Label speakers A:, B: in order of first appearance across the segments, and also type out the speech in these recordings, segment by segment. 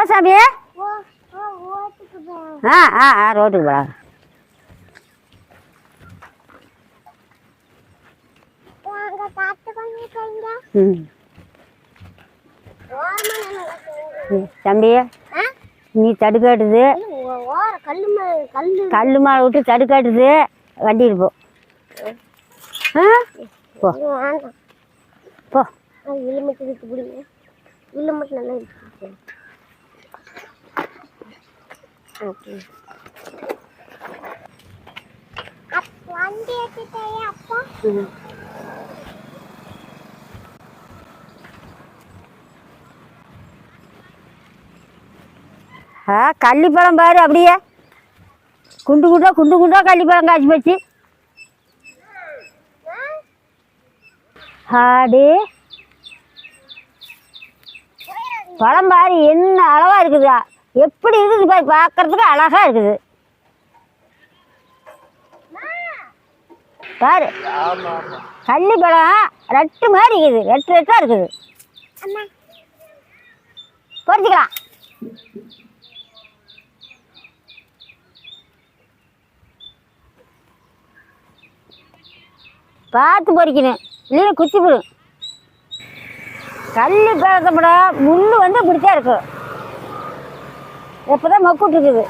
A: போ சாமி. ஆ ஆ ஆ ரோட்டுக்கு போகலாம் தம்பி நீ தடுக்காட்டுது கல் மாலை விட்டு தடுக்காட்டுது வண்டியில் போ. போ. போ.
B: இதில் மட்டும் நல்லா இருக்கு ஓகே
A: ஆ கள்ளிப்பழம் பாரு அப்படியே. குண்டு குண்டா குண்டு குண்டா கள்ளிப்பழம் காய்ச்சி போச்சு. ஆடு. பழம் பாரு என்ன அழகா இருக்குதா எப்படி இருக்குது பாரு பார்க்கறதுக்கு அழகா இருக்குது. பாரு. கள்ளிப்பழம் ரெட்டு மாதிரி இருக்குது ரெட்டு ரெட்டா இருக்குது. பொறிச்சிக்கலாம். பார்த்து பொறிக்கணும். இல்லைன்னா குச்சி போடும். கள்ளி பழத்தப்பட முள்ளு வந்து பிடிச்சா இருக்கும். எப்போதான் மக்குட்டு இருக்குது.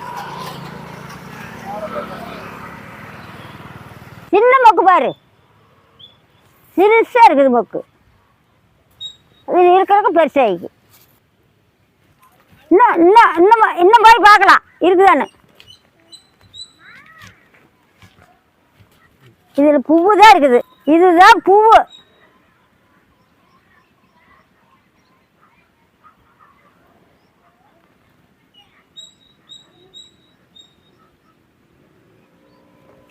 A: சின்ன மக்கு பாரு. சிறுசாக இருக்குது மக்கு. இது இருக்கிறதுக்கு பெருசாகிக்கு இன்னும் இன்னும் இன்னும் இன்னும் போய் பார்க்கலாம். இருக்குதானு இதில் பூவு தான் இருக்குது. இதுதான் பூவு.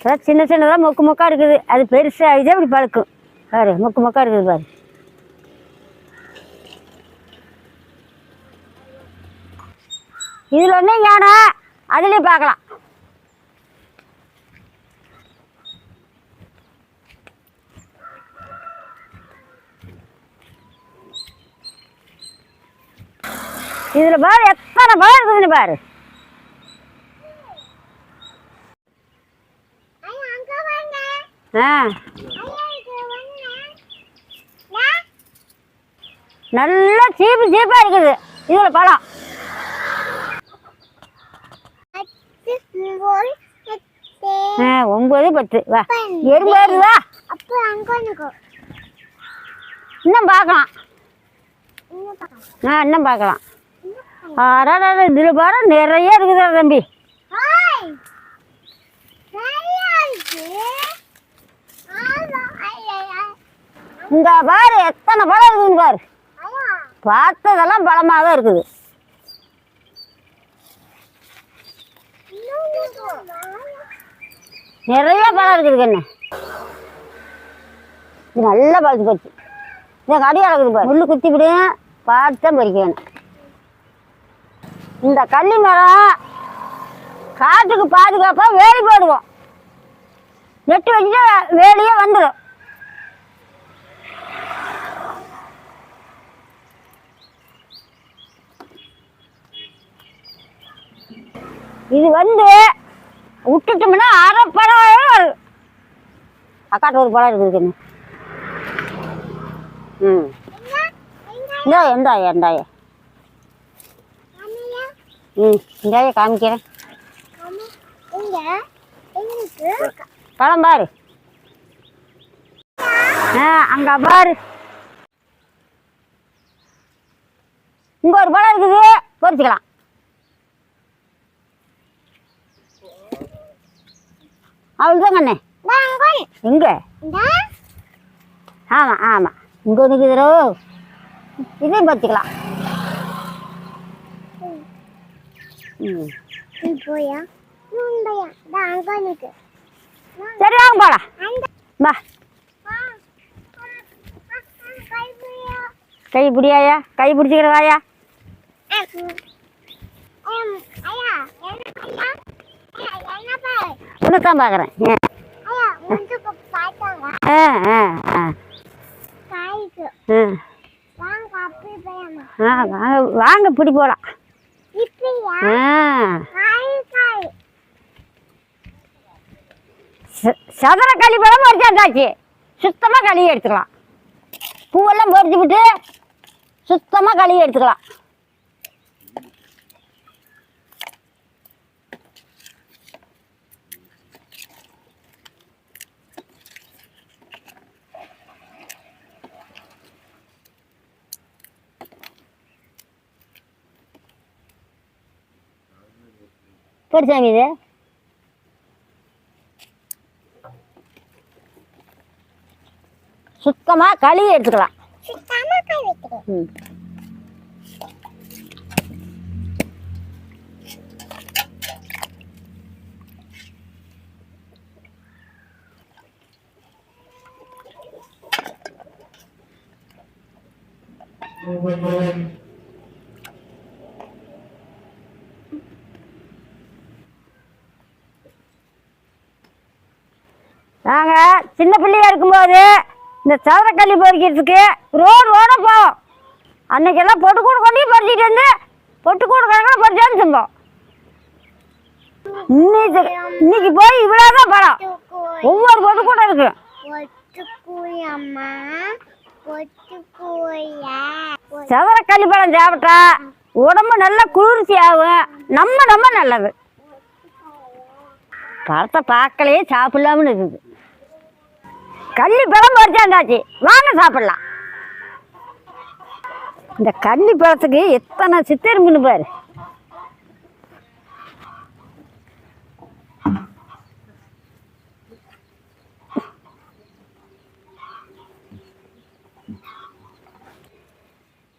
A: அதான் சின்ன சின்னதாக மொக்கு மொக்காக இருக்குது. அது பெருசாக இதே இப்படி பழுக்கும். பாரு மொக்கு மொக்காக இருக்குது பாரு. இதில் ஒன்றே யானை. அதுலேயும் பார்க்கலாம். இதில் பாரு எத்தனை பழம் இருக்குதுன்னு பாரு
B: ஐயா அங்க வாங்க
A: ஆ
B: ஐயா இது வாங்க
A: நல்லா சீப்பு சீப்பாக இருக்குது. இதில் பழம். ஆ பத்து. வா. எறும்பாரு வா. இன்னும் பார்க்கலாம். ஆ இன்னும் பார்க்கலாம். அடடா இதில் பாரு நிறைய இருக்குதா தம்பி
B: ஹாய் நிறையா இருக்கு ஆமா ஐயா ஐயா
A: இந்த பாரு எத்தனை பழம் இருக்குதுன்னு பாரு. பார்த்ததெல்லாம் பழமாக தான் இருக்குது. நிறைய பழம் இருக்குது கண்ணு. இது நல்லா பழுத்து போச்சு. இந்த கடி அளக்குது பாரு. முள்ளு குத்தி விடும் பார்த்து தான் பறிக்க வேணும் இந்த கள்ளி மரம் காட்டுக்கு பாதுகாப்பாக வேலி போடுவோம். நெட்டு வச்சுட்டு வேலையே வந்துடும். இது வந்து விட்டுட்டோம்னா அரை பழம் அக்காட்ட ஒரு பழம் இருக்குது கண்ணு. ம். இந்தா எந்தாய எந்தாய ம் இந்தாய காமிக்கிறேன். படம் பாரு. ஆ அங்கே பாரு. இங்கே ஒரு பழம் இருக்குது. பொறிச்சுக்கலாம் அவ்வளோதான் கண்ணே எங்க?
B: இந்த.
A: ஆமாம் ஆமாம் இங்கே இருக்குதுரோ. இதையும் பொறிச்சுக்கலாம் ம்.
B: நீ போயா? உண்டையா? இந்த அங்க நிக்கு.
A: சரி வாங்க
B: அந்த
A: வா. கை பிடியாயா? கை பிடிச்சிக்கிற வாயா?
B: ஐயா என்ன ஐயா என்ன பாரு
A: உனக்கு தான் பார்க்குறேன். ஆ. ஆ ஆ
B: காய்க்கு.
A: ஆ.
B: வாங்க
A: வாங்க பிடி போகலாம் சதுர களி பழம் பறிச்சாச்சு சுத்தமாக களி எடுத்துக்கலாம். பூவெல்லாம் பறிச்சு விட்டு சுத்தமாக களி எடுத்துக்கலாம். பெருசாமி இது. சுத்தமாக களி எடுத்துக்கலாம்.
B: சுத்தமா காய் வைக்கிறேன்
A: ம் நாங்கள் சின்ன பிள்ளையா இருக்கும்போது இந்த சவரக்கல்லி பறிக்கிறதுக்கு ரோடு ஓட போவோம் அன்னைக்கெல்லாம் பொட்டுக்கூடு கொண்டு பறிச்சிட்டு வந்து பொட்டுக்கூடு கணக்கில் பறிச்சான்னு சொந்தோம் இன்னைக்கு இன்னைக்கு போய் இவ்வளோதான் படம் ஒவ்வொரு இருக்கு.
B: ஒட்டுக்குழி அம்மா ஒட்டுக்குழியா
A: சவரக்கல்லி பழம் சாப்பிட்டா உடம்பு நல்லா குளிர்ச்சி ஆகும் நம்ம நம்ம நல்லது. பழத்தை பார்க்கலையே சாப்பிடலாம்னு இருக்குது. கள்ளி பழம் பறிச்சாண்டாச்சு வாங்க சாப்பிடலாம். இந்த கள்ளி பழத்துக்கு எத்தனை சித்தெரும்புன்னு பாரு.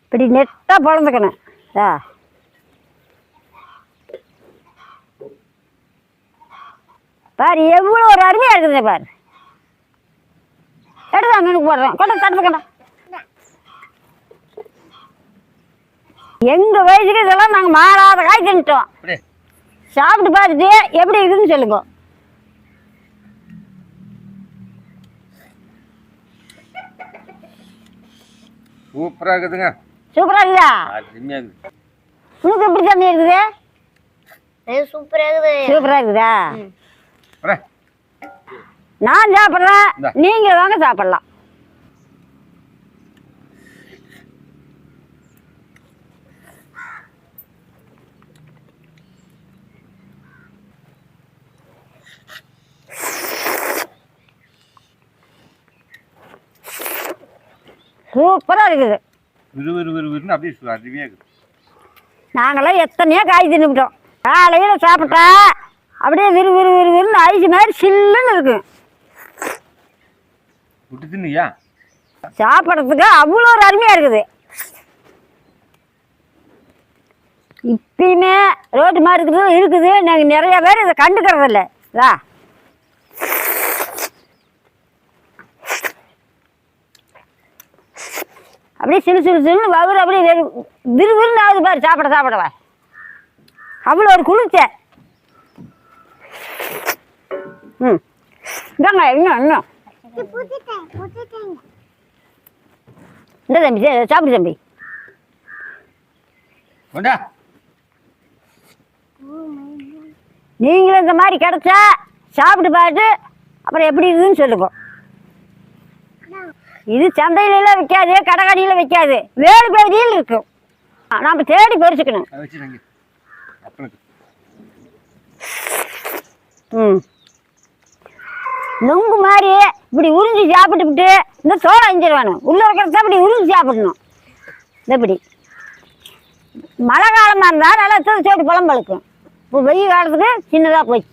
A: இப்படி நெட்டாக பிறந்துக்கணும் ஆ பாரு எவ்வளோ ஒரு அருமையாக இருக்குது பாரு. அண்ணனுக்கு போடுறேன் கொண்ட தடுத்துக்கணும் எங்கள் வயசுக்கு இதெல்லாம் நாங்கள் மாறாத காய் தின்ட்டோம் சாப்பிட்டு பார்த்துட்டு எப்படி இருக்குதுன்னு சொல்லுங்க.
C: சூப்பராக இருக்குதுங்க. அருமையாக இருக்குது?
A: உனக்கு எப்படி தண்ணி இருக்குது?
B: சூப்பரா இருக்குது.
A: சூப்பராக இருக்குதா? நான் சாப்பிட்றேன். நீங்கள் வாங்க சாப்பிட்லாம். சூப்பராக இருக்குது.
C: விறு விறு விறு விறுன்னு அப்படியே அருமையாக இருக்குது.
A: நாங்களாம் எத்தனையோ காய் தின்னுபிட்டோம். காலையில் சாப்பிட்டா அப்படியே விறு விறு விறு விறுன்னு ஐஸ் மாதிரி சில்லுன்னு இருக்கும்
C: விட்டு தின்னியா
A: சாப்பிட்றதுக்கு அவ்வளோ ஒரு அருமையாக இருக்குது. இப்பயுமே ரோட்டு மாதிரி இருக்குது. இருக்குது நாங்கள் நிறைய பேர் இதை கண்டுக்கிறது இல்லை இதா? அப்படியே சிறு சிறு சிறுன்னு வவுறு அப்படியே வெறு விறு விறுன்னு ஆகுது பாரு சாப்பிட சாப்பிடவா அவ்வளோ ஒரு குளிர்ச்சை. ம். இந்தாங்க இன்னும் இன்னும். இந்த தம்பி சே- சாப்பிடு தம்பி. நீங்களும் இந்த மாதிரி கிடைச்சா சாப்பிட்டு பார்த்து அப்புறம் எப்படி இருக்குதுன்னு சொல்லுங்க. இது சந்தையிலலாம் விற்காது கடைக்கடியில் விற்காது வேறு பகுதியில் இருக்கும். நாம தேடி பறிச்சுக்கணும். ம். நொங்கு மாதிரி இப்படி உறிஞ்சி சாப்பிட்டுவிட்டு இந்த சோளம் அஞ்சிருவானு உள்ள இருக்கிறத இப்படி உறிஞ்சி சாப்பிடணும். இந்த இப்படி. மழை காலமாக இருந்தால் நல்லா சோறு சோட்டு பழம் பழுக்கும் இப்போ வெயில் காலத்துக்கு சின்னதாக போச்சு.